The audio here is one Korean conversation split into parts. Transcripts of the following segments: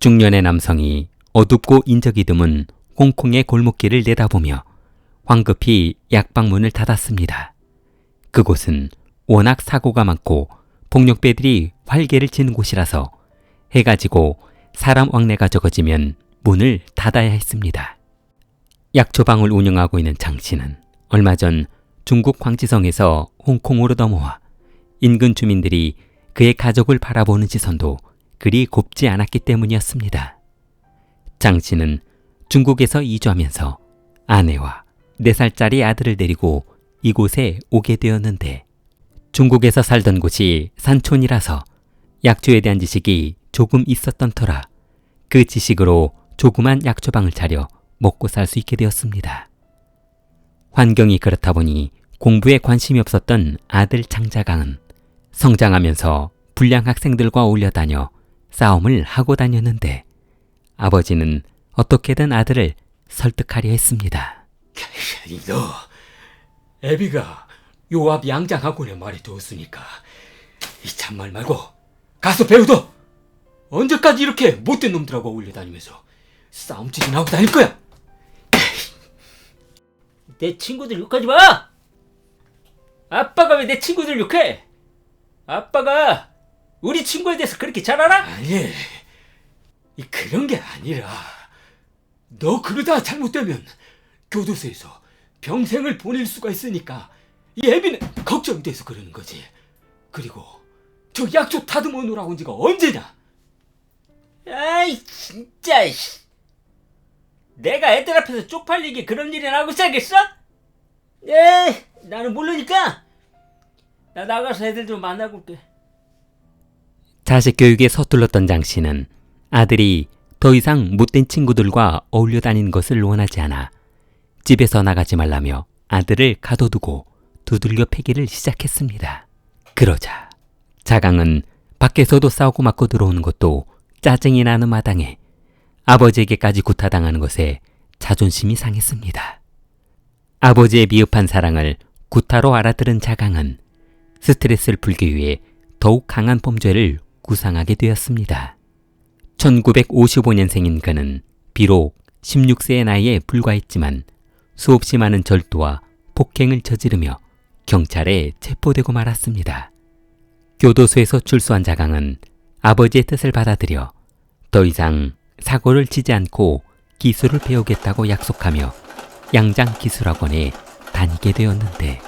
중년의 남성이 어둡고 인적이 드문 홍콩의 골목길을 내다보며 황급히 약방문을 닫았습니다. 그곳은 워낙 사고가 많고 폭력배들이 활개를 치는 곳이라서 해가 지고 사람 왕래가 적어지면 문을 닫아야 했습니다. 약초방을 운영하고 있는 장 씨는 얼마 전 중국 광지성에서 홍콩으로 넘어와 인근 주민들이 그의 가족을 바라보는 시선도 그리 곱지 않았기 때문이었습니다. 장 씨는 중국에서 이주하면서 아내와 4살짜리 아들을 데리고 이곳에 오게 되었는데 중국에서 살던 곳이 산촌이라서 약초에 대한 지식이 조금 있었던 터라 그 지식으로 조그만 약초방을 차려 먹고 살 수 있게 되었습니다. 환경이 그렇다 보니 공부에 관심이 없었던 아들 장자강은 성장하면서 불량 학생들과 어울려 다녀 싸움을 하고 다녔는데 아버지는 어떻게든 아들을 설득하려 했습니다. 너 애비가 요앞 양장학원에 말이 되었으니까 이 참말 말고 가서 배우도 언제까지 이렇게 못된 놈들하고 어울려 다니면서 싸움치긴 하고 다닐 거야? 내 친구들 욕하지 마! 아빠가 왜 내 친구들 욕해? 아빠가 우리 친구에 대해서 그렇게 잘 알아? 아니, 이 그런 게 아니라 너 그러다 잘못되면 교도소에서 평생을 보낼 수가 있으니까 이 애비는 걱정이 돼서 그러는 거지. 그리고 저 약초 다듬어 놓으라고 온 지가 언제냐? 아이 진짜 씨. 내가 애들 앞에서 쪽팔리게 그런 일이나 하고 시작했어? 에 나는 모르니까 나 나가서 애들 좀 만나고 올게. 자식 교육에 서툴렀던 장 씨는 아들이 더 이상 못된 친구들과 어울려 다니는 것을 원하지 않아 집에서 나가지 말라며 아들을 가둬두고 두들겨 패기를 시작했습니다. 그러자 자강은 밖에서도 싸우고 맞고 들어오는 것도 짜증이 나는 마당에 아버지에게까지 구타당하는 것에 자존심이 상했습니다. 아버지의 미흡한 사랑을 구타로 알아들은 자강은 스트레스를 풀기 위해 더욱 강한 범죄를 구상하게 되었습니다. 1955년생인 그는 비록 16세의 나이에 불과했지만 수없이 많은 절도와 폭행을 저지르며 경찰에 체포되고 말았습니다. 교도소에서 출소한 자강은 아버지의 뜻을 받아들여 더 이상 사고를 치지 않고 기술을 배우겠다고 약속하며 양장 기술학원에 다니게 되었는데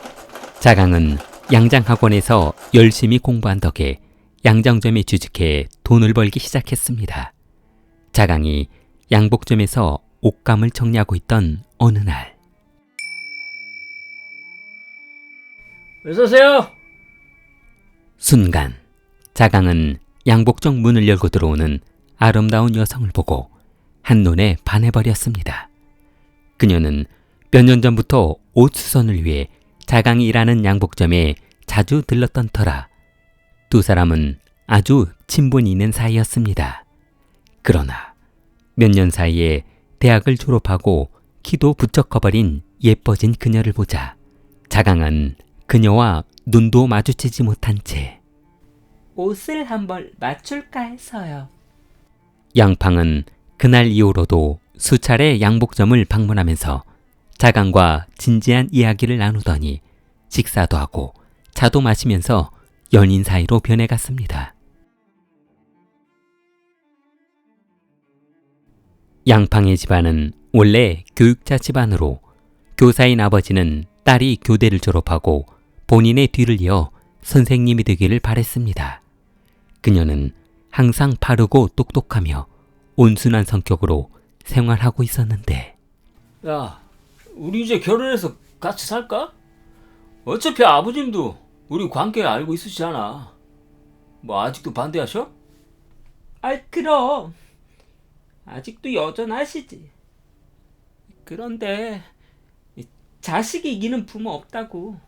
자강은 양장 학원에서 열심히 공부한 덕에 양장점에 취직해 돈을 벌기 시작했습니다. 자강이 양복점에서 옷감을 정리하고 있던 어느 날 어서 오세요. 순간 자강은 양복점 문을 열고 들어오는 아름다운 여성을 보고 한눈에 반해버렸습니다. 그녀는 몇 년 전부터 옷 수선을 위해 자강이 일하는 양복점에 자주 들렀던 터라 두 사람은 아주 친분이 있는 사이였습니다. 그러나 몇 년 사이에 대학을 졸업하고 키도 부쩍 커버린 예뻐진 그녀를 보자 자강은 그녀와 눈도 마주치지 못한 채 옷을 한번 맞출까 해서요. 양팡은 그날 이후로도 수차례 양복점을 방문하면서 자강과 진지한 이야기를 나누더니 식사도 하고 차도 마시면서 연인 사이로 변해갔습니다. 양팡의 집안은 원래 교육자 집안으로 교사인 아버지는 딸이 교대를 졸업하고 본인의 뒤를 이어 선생님이 되기를 바랬습니다. 그녀는 항상 바르고 똑똑하며 온순한 성격으로 생활하고 있었는데 야, 우리 이제 결혼해서 같이 살까? 어차피 아버님도 우리 관계 알고 있으시잖아. 뭐 아직도 반대하셔? 아, 그럼. 아직도 여전하시지. 그런데, 이 자식이 이기는 부모 없다고.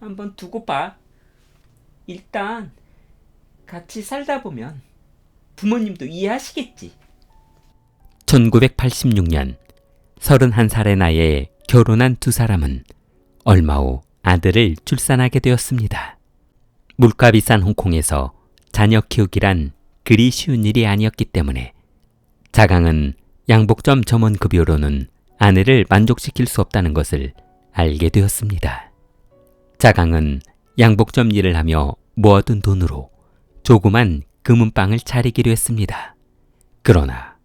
한번 두고 봐. 일단, 같이 살다 보면 부모님도 이해하시겠지. 1986년 31살의 나이에 결혼한 두 사람은 얼마 후 아들을 출산하게 되었습니다. 물가 비싼 홍콩에서 자녀 키우기란 그리 쉬운 일이 아니었기 때문에 자강은 양복점 점원 급여로는 아내를 만족시킬 수 없다는 것을 알게 되었습니다. 자강은 양복점 일을 하며 모아둔 돈으로 조그만 금은방을 차리기로 했습니다. 그러나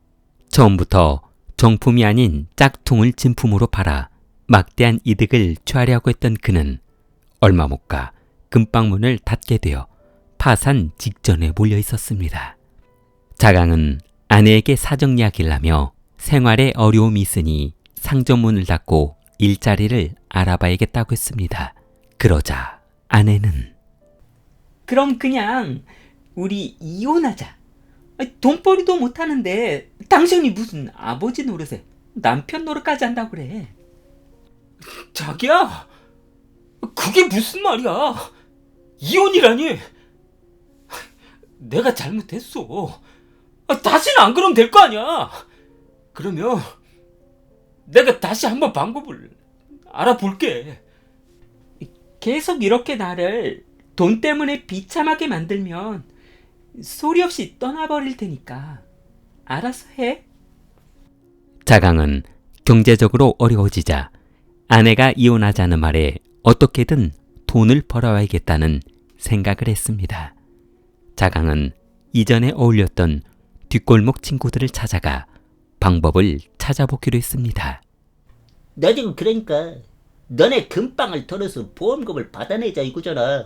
처음부터 정품이 아닌 짝퉁을 진품으로 팔아 막대한 이득을 취하려고 했던 그는 얼마 못 가 금방문을 닫게 되어 파산 직전에 몰려 있었습니다. 자강은 아내에게 사정 이야기를 하며 생활에 어려움이 있으니 상점문을 닫고 일자리를 알아봐야겠다고 했습니다. 그러자 아내는 그럼 그냥 우리 이혼하자. 돈벌이도 못하는데 당신이 무슨 아버지 노릇에 남편 노릇까지 한다고 그래. 자기야, 그게 무슨 말이야? 이혼이라니? 내가 잘못했어. 아, 다시는 안 그러면 될 거 아니야. 그러면 내가 다시 한번 방법을 알아볼게. 계속 이렇게 나를 돈 때문에 비참하게 만들면 소리 없이 떠나버릴 테니까 알아서 해. 자강은 경제적으로 어려워지자 아내가 이혼하자는 말에 어떻게든 돈을 벌어와야겠다는 생각을 했습니다. 자강은 이전에 어울렸던 뒷골목 친구들을 찾아가 방법을 찾아보기로 했습니다. 나 지금 그러니까 너네 금빵을 털어서 보험금을 받아내자 이거잖아.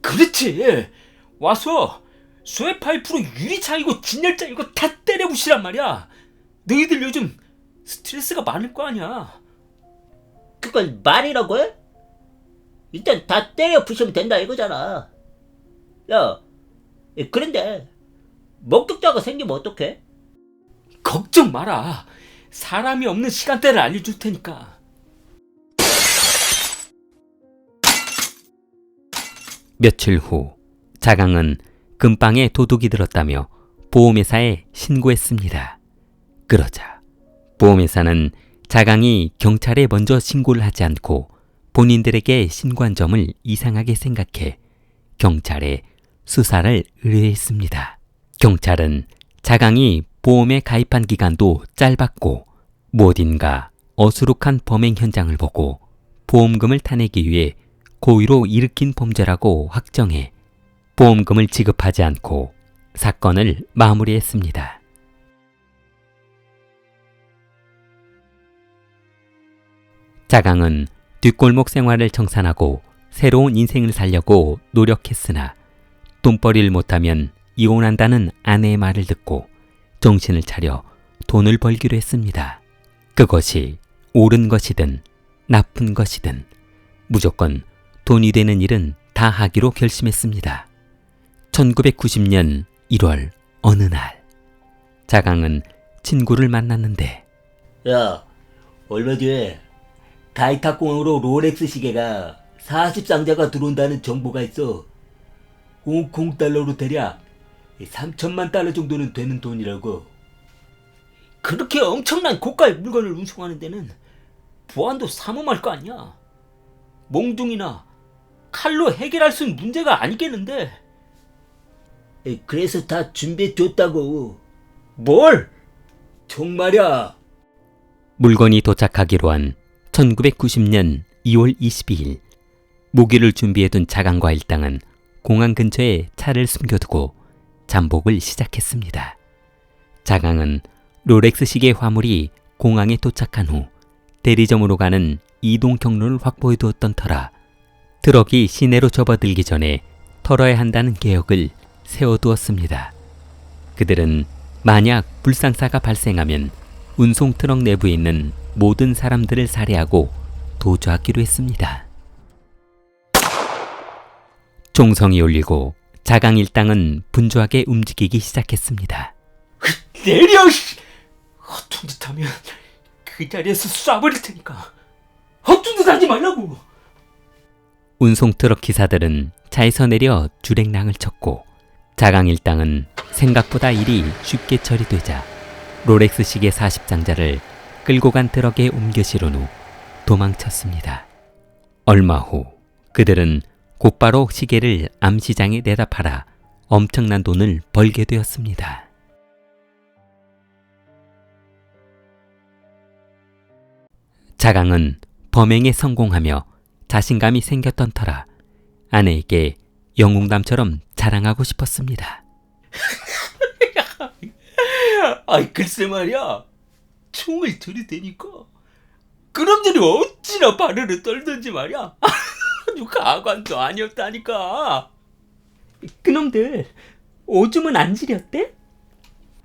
그렇지. 와서 쇠 파이프로 유리창이고 진열장이고 다 때려부시란 말이야. 너희들 요즘 스트레스가 많을 거 아니야. 그걸 말이라고 해? 일단 다 때려 부시면 된다 이거잖아. 야, 예, 그런데 목격자가 생기면 어떡해? 걱정 마라. 사람이 없는 시간대를 알려줄 테니까. 며칠 후 자강은 금방에 도둑이 들었다며 보험회사에 신고했습니다. 그러자 보험회사는 자강이 경찰에 먼저 신고를 하지 않고 본인들에게 신고한 점을 이상하게 생각해 경찰에 수사를 의뢰했습니다. 경찰은 자강이 보험에 가입한 기간도 짧았고 무엇인가 어수룩한 범행 현장을 보고 보험금을 타내기 위해 고의로 일으킨 범죄라고 확정해 보험금을 지급하지 않고 사건을 마무리했습니다. 자강은 뒷골목 생활을 청산하고 새로운 인생을 살려고 노력했으나 돈벌이를 못하면 이혼한다는 아내의 말을 듣고 정신을 차려 돈을 벌기로 했습니다. 그것이 옳은 것이든 나쁜 것이든 무조건 돈이 되는 일은 다 하기로 결심했습니다. 1990년 1월 어느 날 자강은 친구를 만났는데 야, 얼마 뒤에 가이타공항으로 롤렉스 시계가 40상자가 들어온다는 정보가 있어. 홍콩 달러로 대략 3천만 달러 정도는 되는 돈이라고. 그렇게 엄청난 고가의 물건을 운송하는 데는 보안도 삼엄할 거 아니야. 몽둥이나 칼로 해결할 수 있는 문제가 아니겠는데. 에, 그래서 다 준비해 줬다고. 뭘? 정말이야. 물건이 도착하기로 한 1990년 2월 22일 무기를 준비해둔 자강과 일당은 공항 근처에 차를 숨겨두고 잠복을 시작했습니다. 자강은 롤렉스 시계 화물이 공항에 도착한 후 대리점으로 가는 이동 경로를 확보해 두었던 터라 트럭이 시내로 접어들기 전에 털어야 한다는 계획을 세워두었습니다. 그들은 만약 불상사가 발생하면 운송 트럭 내부에 있는 모든 사람들을 살해하고 도주하기로 했습니다. 종성이 울리고 자강 일당은 분주하게 움직이기 시작했습니다. 내려! 씨! 허튼 짓 하면 그 자리에서 쏴버릴 테니까. 허튼 짓 하지 말라고! 운송 트럭 기사들은 차에서 내려 주랭랑을 쳤고 자강 일당은 생각보다 일이 쉽게 처리되자 롤렉스 시계 40장자를 끌고 간 트럭에 옮겨 실은 후 도망쳤습니다. 얼마 후 그들은 곧바로 시계를 암시장에 내다 팔아 엄청난 돈을 벌게 되었습니다. 자강은 범행에 성공하며 자신감이 생겼던 터라 아내에게 영웅담처럼 자랑하고 싶었습니다. 아이 글쎄 말이야. 총을 들이대니까. 그놈들이 어찌나 발을 떨던지 말이야. 아주 가관도 아니었다니까. 그놈들 오줌은 안 지렸대?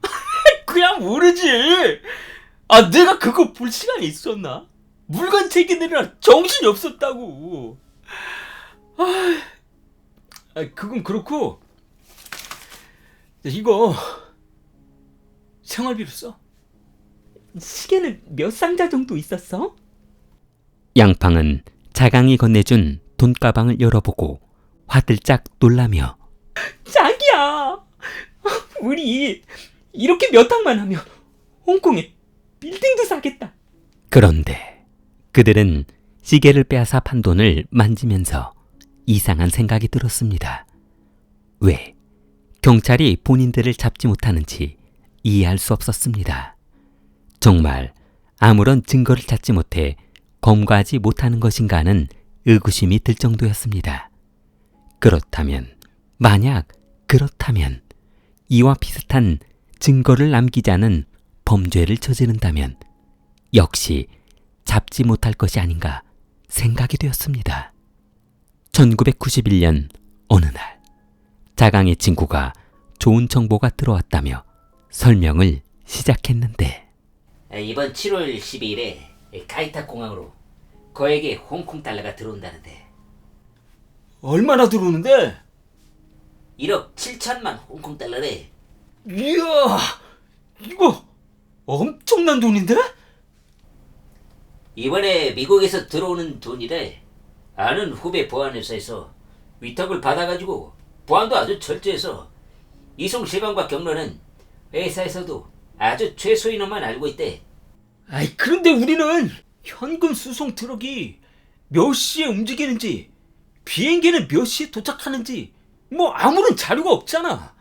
그냥 모르지. 아 내가 그거 볼 시간이 있었나? 물건 챙기느라 정신이 없었다고. 아, 아 그건 그렇고. 이거 생활비로 써 시계는 몇 상자 정도 있었어? 양팡은 자강이 건네준 돈가방을 열어보고 화들짝 놀라며 자기야, 우리 이렇게 몇 학만 하면 홍콩에 빌딩도 사겠다. 그런데 그들은 시계를 빼앗아 판 돈을 만지면서 이상한 생각이 들었습니다. 왜 경찰이 본인들을 잡지 못하는지 이해할 수 없었습니다. 정말 아무런 증거를 찾지 못해 검거하지 못하는 것인가 하는 의구심이 들 정도였습니다. 그렇다면, 만약 그렇다면, 이와 비슷한 증거를 남기지 않은 범죄를 저지른다면, 역시 잡지 못할 것이 아닌가 생각이 되었습니다. 1991년 어느 날, 자강의 친구가 좋은 정보가 들어왔다며 설명을 시작했는데, 이번 7월 12일에 카이타 공항으로 거액의 홍콩 달러가 들어온다는데 얼마나 들어오는데 1억 7천만 홍콩 달러래. 이야 이거 엄청난 돈인데 이번에 미국에서 들어오는 돈이래. 아는 후배 보안회사에서 위탁을 받아가지고 보안도 아주 철저해서 이송 실방과 경로는 회사에서도 아주 최소 인원만 알고 있대. 아이 그런데 우리는 현금 수송 트럭이 몇 시에 움직이는지 비행기는 몇 시에 도착하는지 뭐 아무런 자료가 없잖아.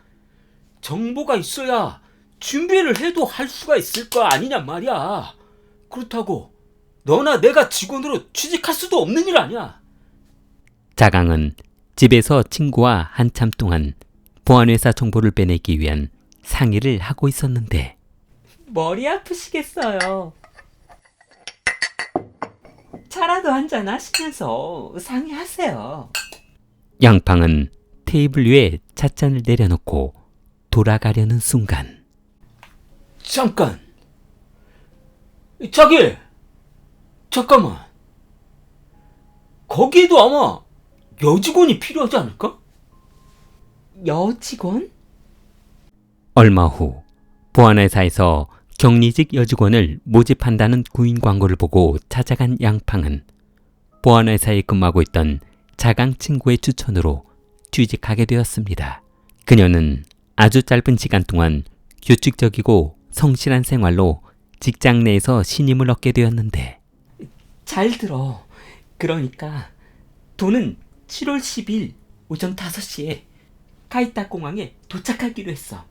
정보가 있어야 준비를 해도 할 수가 있을 거 아니냐 말이야. 그렇다고 너나 내가 직원으로 취직할 수도 없는 일 아니야. 자강은 집에서 친구와 한참 동안 보안회사 정보를 빼내기 위한 상의를 하고 있었는데, 머리 아프시겠어요. 차라도 한잔 하시면서 상의하세요. 양팡은 테이블 위에 찻잔을 내려놓고 돌아가려는 순간 잠깐. 자기. 잠깐만. 거기에도 아마 여직원이 필요하지 않을까? 여직원? 얼마 후 보안회사에서 격리직 여직원을 모집한다는 구인 광고를 보고 찾아간 양팡은 보안회사에 근무하고 있던 자강 친구의 추천으로 취직하게 되었습니다. 그녀는 아주 짧은 시간 동안 규칙적이고 성실한 생활로 직장 내에서 신임을 얻게 되었는데 잘 들어. 그러니까 돈은 7월 10일 오전 5시에 카이타 공항에 도착하기로 했어.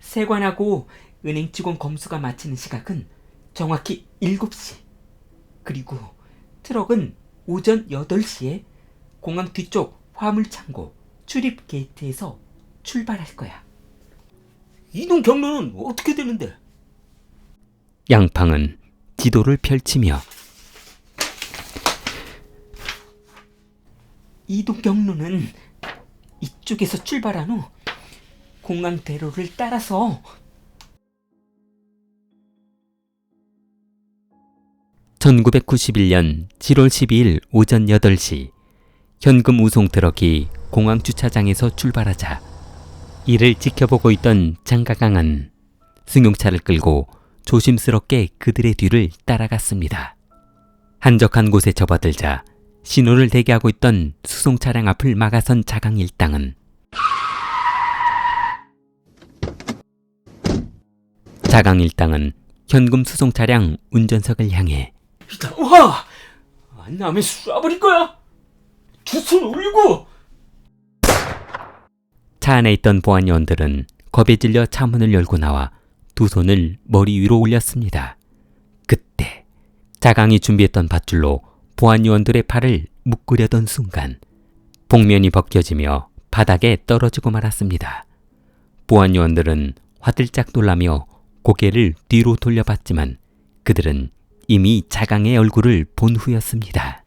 세관하고 은행 직원 검수가 마치는 시각은 정확히 7시. 그리고 트럭은 오전 8시에 공항 뒤쪽 화물창고 출입 게이트에서 출발할 거야. 이동 경로는 어떻게 되는데? 양팡은 지도를 펼치며 이동 경로는 이쪽에서 출발한 후 공항 대로를 따라서 1991년 7월 12일 오전 8시 현금 우송 트럭이 공항 주차장에서 출발하자 이를 지켜보고 있던 장가강은 승용차를 끌고 조심스럽게 그들의 뒤를 따라갔습니다. 한적한 곳에 접어들자 신호를 대기하고 있던 수송 차량 앞을 막아선 자강 일당은 자강 일당은 현금 수송 차량 운전석을 향해 일단 와! 안 나면 쏴버릴 거야! 두손 올리고! 차 안에 있던 보안 요원들은 겁에 질려 차 문을 열고 나와 두 손을 머리 위로 올렸습니다. 그때 자강이 준비했던 밧줄로 보안 요원들의 팔을 묶으려던 순간 복면이 벗겨지며 바닥에 떨어지고 말았습니다. 보안 요원들은 화들짝 놀라며 고개를 뒤로 돌려봤지만 그들은 이미 자강의 얼굴을 본 후였습니다.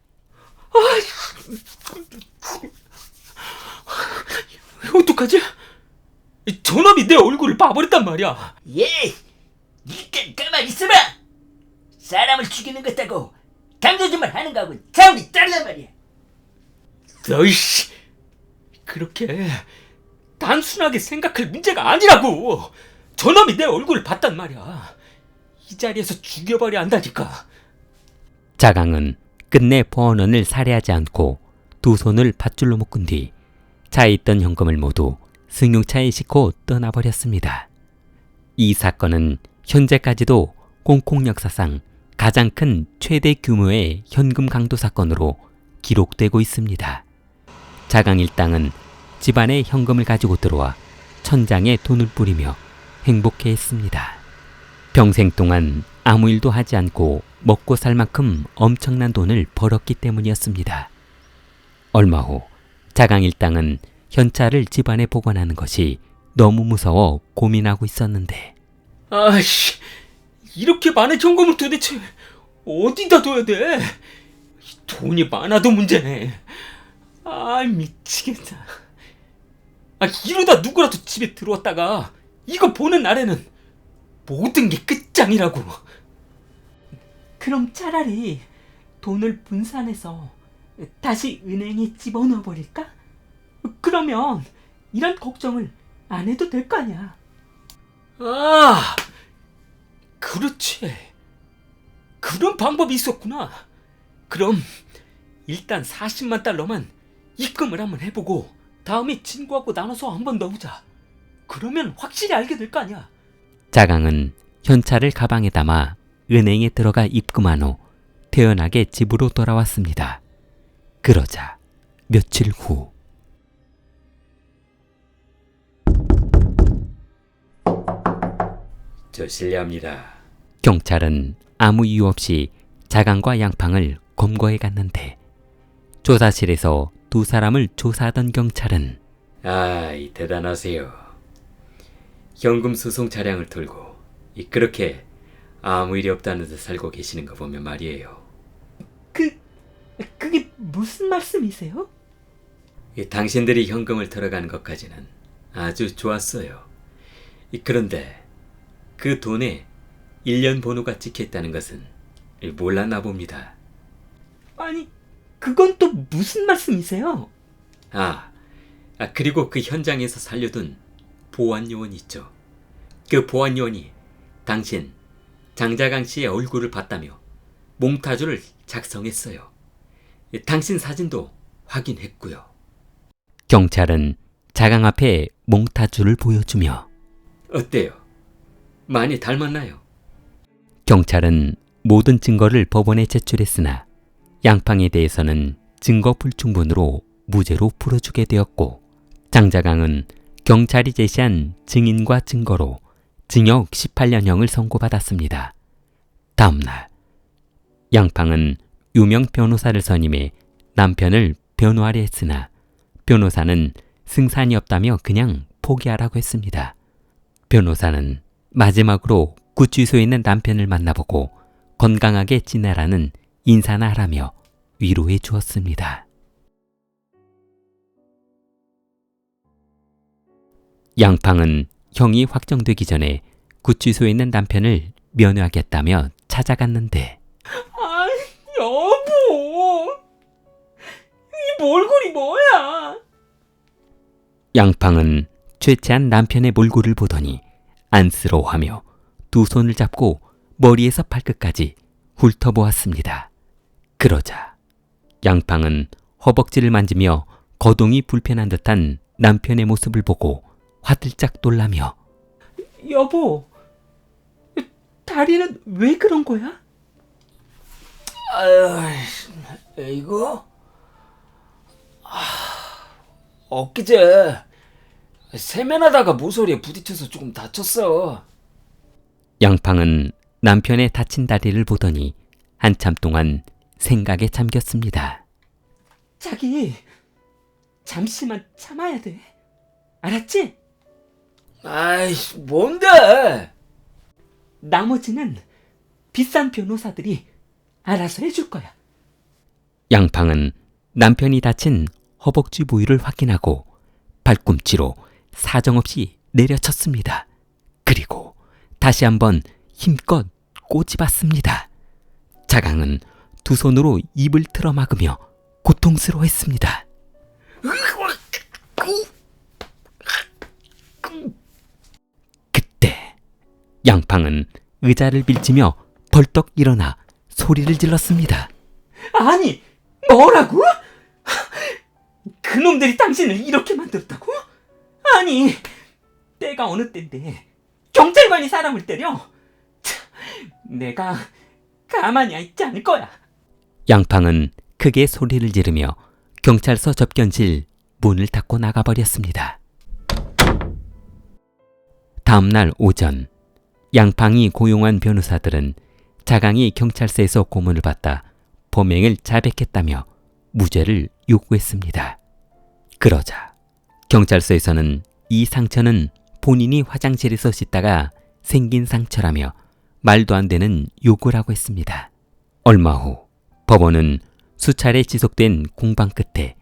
어떡하지? 저놈이 내 얼굴을 봐버렸단 말이야. 예! 니까 가만 있어봐! 사람을 죽이는 것 따고 강조짓만 하는 거하고 차원이 다르단 말이야. 너이씨 그렇게 단순하게 생각할 문제가 아니라고 저놈이 내 얼굴을 봤단 말이야 이 자리에서 죽여버려 한다니까 자강은 끝내 보안원을 살해하지 않고 두 손을 밧줄로 묶은 뒤 차에 있던 현금을 모두 승용차에 싣고 떠나버렸습니다. 이 사건은 현재까지도 꽁콩 역사상 가장 큰 최대 규모의 현금 강도 사건으로 기록되고 있습니다. 자강 일당은 집안에 현금을 가지고 들어와 천장에 돈을 뿌리며 행복해 했습니다. 평생 동안 아무 일도 하지 않고 먹고 살 만큼 엄청난 돈을 벌었기 때문이었습니다. 얼마 후 자강 일당은 현찰을 집안에 보관하는 것이 너무 무서워 고민하고 있었는데 아씨 이렇게 많은 현금을 도대체 어디다 둬야 돼 돈이 많아도 문제네 아 미치겠다 아 이러다 누구라도 집에 들어왔다가 이거 보는 날에는 모든 게 끝장이라고 그럼 차라리 돈을 분산해서 다시 은행에 집어넣어 버릴까? 그러면 이런 걱정을 안 해도 될 거 아니야. 아, 그렇지. 그런 방법이 있었구나. 그럼 일단 40만 달러만 입금을 한번 해보고 다음에 친구하고 나눠서 한번 넣어보자. 그러면 확실히 알게 될 거 아니야. 자강은 현찰을 가방에 담아 은행에 들어가 입금한 후 태연하게 집으로 돌아왔습니다. 그러자 며칠 후 저 실례합니다. 경찰은 아무 이유 없이 자강과 양팡을 검거해 갔는데 조사실에서 두 사람을 조사하던 경찰은 아이, 대단하세요. 현금 수송 차량을 돌고 이 그렇게 아무 일이 없다는 듯 살고 계시는 거 보면 말이에요. 그 그게 무슨 말씀이세요? 이 당신들이 현금을 털어가는 것까지는 아주 좋았어요. 이 그런데 그 돈에 1년 번호가 찍혀 있다는 것은 이 몰랐나 봅니다. 아니 그건 또 무슨 말씀이세요? 아, 아, 그리고 그 현장에서 살려둔 보안 요원 있죠. 그 보안 요원이 당신 장자강 씨의 얼굴을 봤다며 몽타주를 작성했어요. 이 당신 사진도 확인했고요. 경찰은 자강 앞에 몽타주를 보여주며 어때요? 많이 닮았나요? 경찰은 모든 증거를 법원에 제출했으나 양팡에 대해서는 증거 불충분으로 무죄로 풀어주게 되었고 장자강은 경찰이 제시한 증인과 증거로 징역 18년형을 선고받았습니다. 다음날 양팡은 유명 변호사를 선임해 남편을 변호하려 했으나 변호사는 승산이 없다며 그냥 포기하라고 했습니다. 변호사는 마지막으로 구치소에 있는 남편을 만나보고 건강하게 지내라는 인사나 하라며 위로해 주었습니다. 양팡은 형이 확정되기 전에 구치소에 있는 남편을 면회하겠다며 찾아갔는데 아 여보 이 몰골이 뭐야? 양팡은 죄체한 남편의 몰골을 보더니 안쓰러워하며 두 손을 잡고 머리에서 발끝까지 훑어보았습니다. 그러자 양팡은 허벅지를 만지며 거동이 불편한 듯한 남편의 모습을 보고 화들짝 놀라며 여보 다리는 왜 그런 거야? 아유, 이거? 아, 엊그제 세면하다가 모서리에 부딪혀서 조금 다쳤어. 양팡은 남편의 다친 다리를 보더니 한참 동안 생각에 잠겼습니다. 자기 잠시만 참아야 돼. 알았지? 아이씨, 뭔데? 나머지는 비싼 변호사들이 알아서 해줄 거야. 양팡은 남편이 다친 허벅지 부위를 확인하고 발꿈치로 사정없이 내려쳤습니다. 그리고 다시 한번 힘껏 꼬집었습니다. 자강은 두 손으로 입을 틀어막으며 고통스러워했습니다. 그때 양팡은 의자를 빌치며 벌떡 일어나 소리를 질렀습니다. 아니, 뭐라고? 그놈들이 당신을 이렇게 만들었다고? 아니, 때가 어느 때인데 경찰관이 사람을 때려? 참, 내가 가만히 있지 않을 거야. 양팡은 크게 소리를 지르며 경찰서 접견실 문을 닫고 나가버렸습니다. 다음날 오전, 양팡이 고용한 변호사들은 자강이 경찰서에서 고문을 받다 범행을 자백했다며 무죄를 요구했습니다. 그러자 경찰서에서는 이 상처는 본인이 화장실에서 씻다가 생긴 상처라며 말도 안 되는 요구를 하고 했습니다. 얼마 후 법원은 수차례 지속된 공방 끝에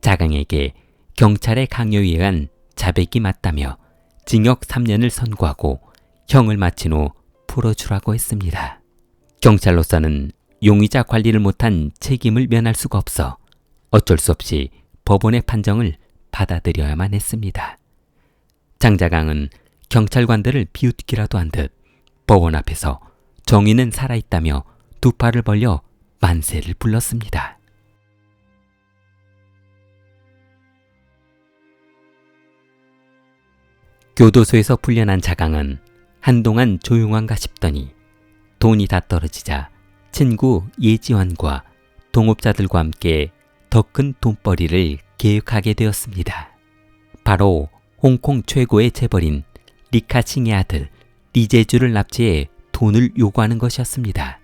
자강에게 경찰의 강요에 의한 자백이 맞다며 징역 3년을 선고하고 형을 마친 후 풀어주라고 했습니다. 경찰로서는 용의자 관리를 못한 책임을 면할 수가 없어 어쩔 수 없이 법원의 판정을 받아들여야만 했습니다. 장자강은 경찰관들을 비웃기라도 한 듯 법원 앞에서 정의는 살아있다며 두 팔을 벌려 만세를 불렀습니다. 교도소에서 풀려난 자강은 한동안 조용한가 싶더니 돈이 다 떨어지자 친구 예지환과 동업자들과 함께 더 큰 돈벌이를 계획하게 되었습니다. 바로 홍콩 최고의 재벌인 리카칭의 아들 리제주를 납치해 돈을 요구하는 것이었습니다.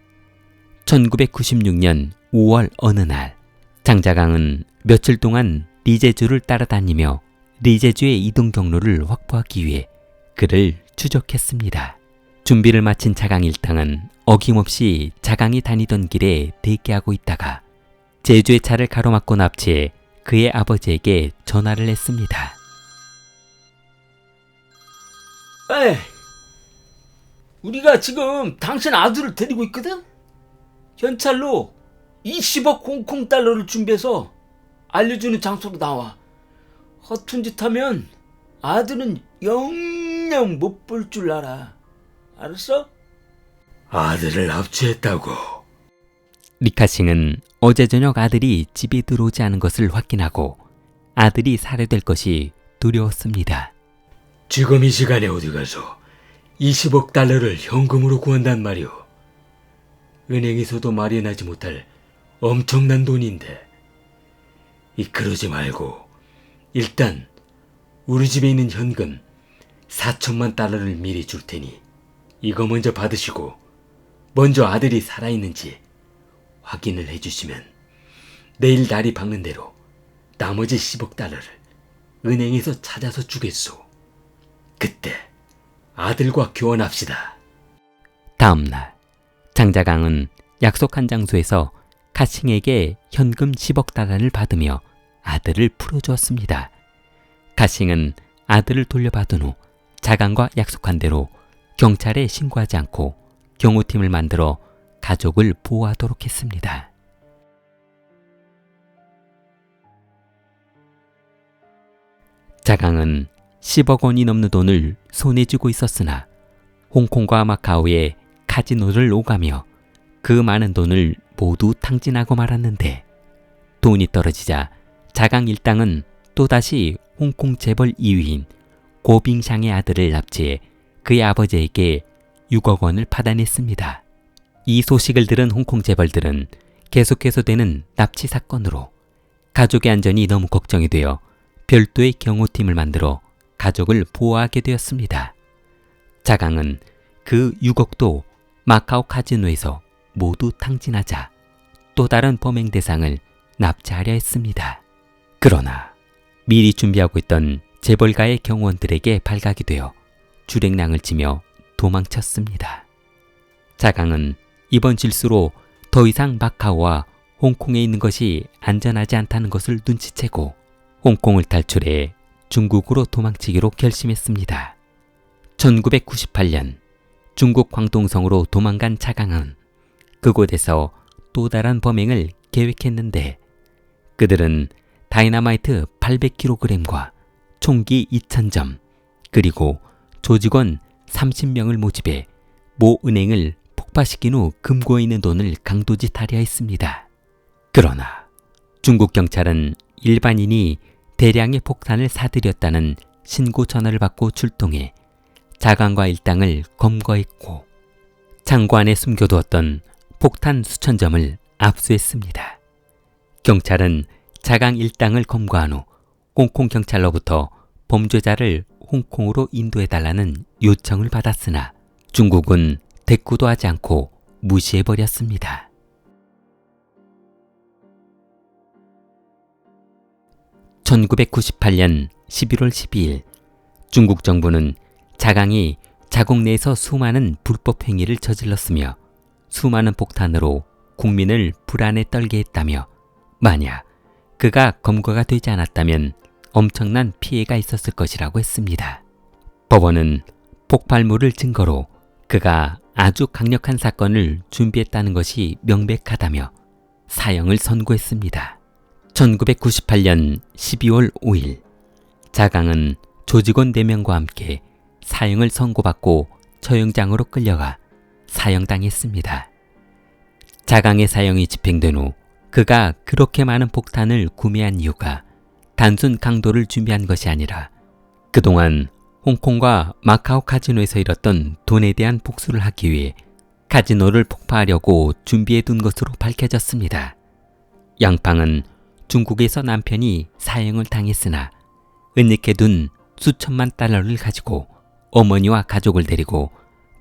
1996년 5월 어느 날 장자강은 며칠 동안 리제주를 따라다니며 리제주의 이동 경로를 확보하기 위해 그를 추적했습니다. 준비를 마친 자강 일당은 어김없이 자강이 다니던 길에 대기하고 있다가 제주의 차를 가로막고 납치해 그의 아버지에게 전화를 했습니다. 에이, 우리가 지금 당신 아들을 데리고 있거든? 현찰로 20억 홍콩 달러를 준비해서 알려주는 장소로 나와. 허튼 짓 하면 아들은 영 영못볼 줄 알아. 알았어? 아들을 납치했다고. 리카싱은 어제 저녁 아들이 집에 들어오지 않은 것을 확인하고 아들이 살해될 것이 두려웠습니다. 지금 이 시간에 어디 가서 20억 달러를 현금으로 구한단 말이오. 은행에서도 마련하지 못할 엄청난 돈인데. 이 그러지 말고 일단 우리 집에 있는 현금 4천만 달러를 미리 줄 테니 이거 먼저 받으시고 먼저 아들이 살아있는지 확인을 해주시면 내일 날이 밝는 대로 나머지 10억 달러를 은행에서 찾아서 주겠소. 그때 아들과 교환합시다. 다음 날 장자강은 약속한 장소에서 카싱에게 현금 10억 달러를 받으며 아들을 풀어주었습니다. 카싱은 아들을 돌려받은 후 자강과 약속한 대로 경찰에 신고하지 않고 경호팀을 만들어 가족을 보호하도록 했습니다. 자강은 10억 원이 넘는 돈을 손에 쥐고 있었으나 홍콩과 마카오에 카지노를 오가며 그 많은 돈을 모두 탕진하고 말았는데 돈이 떨어지자 자강 일당은 또다시 홍콩 재벌 2위인 고빙샹의 아들을 납치해 그의 아버지에게 6억 원을 파단했습니다. 이 소식을 들은 홍콩 재벌들은 계속해서 되는 납치 사건으로 가족의 안전이 너무 걱정이 되어 별도의 경호팀을 만들어 가족을 보호하게 되었습니다. 자강은 그 6억도 마카오 카지노에서 모두 탕진하자 또 다른 범행 대상을 납치하려 했습니다. 그러나 미리 준비하고 있던 재벌가의 경호원들에게 발각이 되어 주랭랑을 치며 도망쳤습니다. 자강은 이번 실수로 더 이상 마카오와 홍콩에 있는 것이 안전하지 않다는 것을 눈치채고 홍콩을 탈출해 중국으로 도망치기로 결심했습니다. 1998년 중국 광동성으로 도망간 차강은 그곳에서 또 다른 범행을 계획했는데 그들은 다이너마이트 800kg과 총기 2000점 그리고 조직원 30명을 모집해 모 은행을 폭파시킨 후 금고에 있는 돈을 강도짓하려 했습니다. 그러나 중국 경찰은 일반인이 대량의 폭탄을 사들였다는 신고 전화를 받고 출동해 자강과 일당을 검거했고 창고 안에 숨겨두었던 폭탄 수천 점을 압수했습니다. 경찰은 자강 일당을 검거한 후 홍콩 경찰로부터 범죄자를 홍콩으로 인도해달라는 요청을 받았으나 중국은 대꾸도 하지 않고 무시해버렸습니다. (1998년 11월 12일) 중국 정부는 자강이 자국 내에서 수많은 불법 행위를 저질렀으며 수많은 폭탄으로 국민을 불안에 떨게 했다며 만약 그가 검거가 되지 않았다면 엄청난 피해가 있었을 것이라고 했습니다. 법원은 폭발물을 증거로 그가 아주 강력한 사건을 준비했다는 것이 명백하다며 사형을 선고했습니다. 1998년 12월 5일 자강은 조직원 4명과 함께 사형을 선고받고 처형장으로 끌려가 사형당했습니다. 자강의 사형이 집행된 후 그가 그렇게 많은 폭탄을 구매한 이유가 단순 강도를 준비한 것이 아니라 그동안 홍콩과 마카오 카지노에서 잃었던 돈에 대한 복수를 하기 위해 카지노를 폭파하려고 준비해 둔 것으로 밝혀졌습니다. 양팡은 중국에서 남편이 사형을 당했으나 은닉해 둔 수천만 달러를 가지고 어머니와 가족을 데리고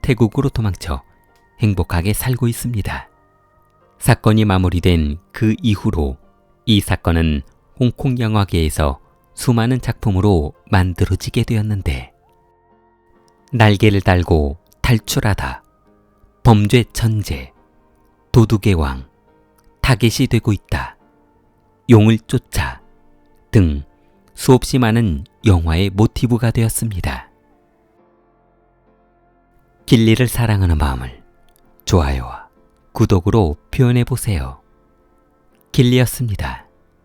태국으로 도망쳐 행복하게 살고 있습니다. 사건이 마무리된 그 이후로 이 사건은 홍콩 영화계에서 수많은 작품으로 만들어지게 되었는데 날개를 달고 탈출하다 범죄 천재 도둑의 왕 타겟이 되고 있다 용을 쫓아 등 수없이 많은 영화의 모티브가 되었습니다. 길리를 사랑하는 마음을 좋아요와 구독으로 표현해 보세요. 길리였습니다.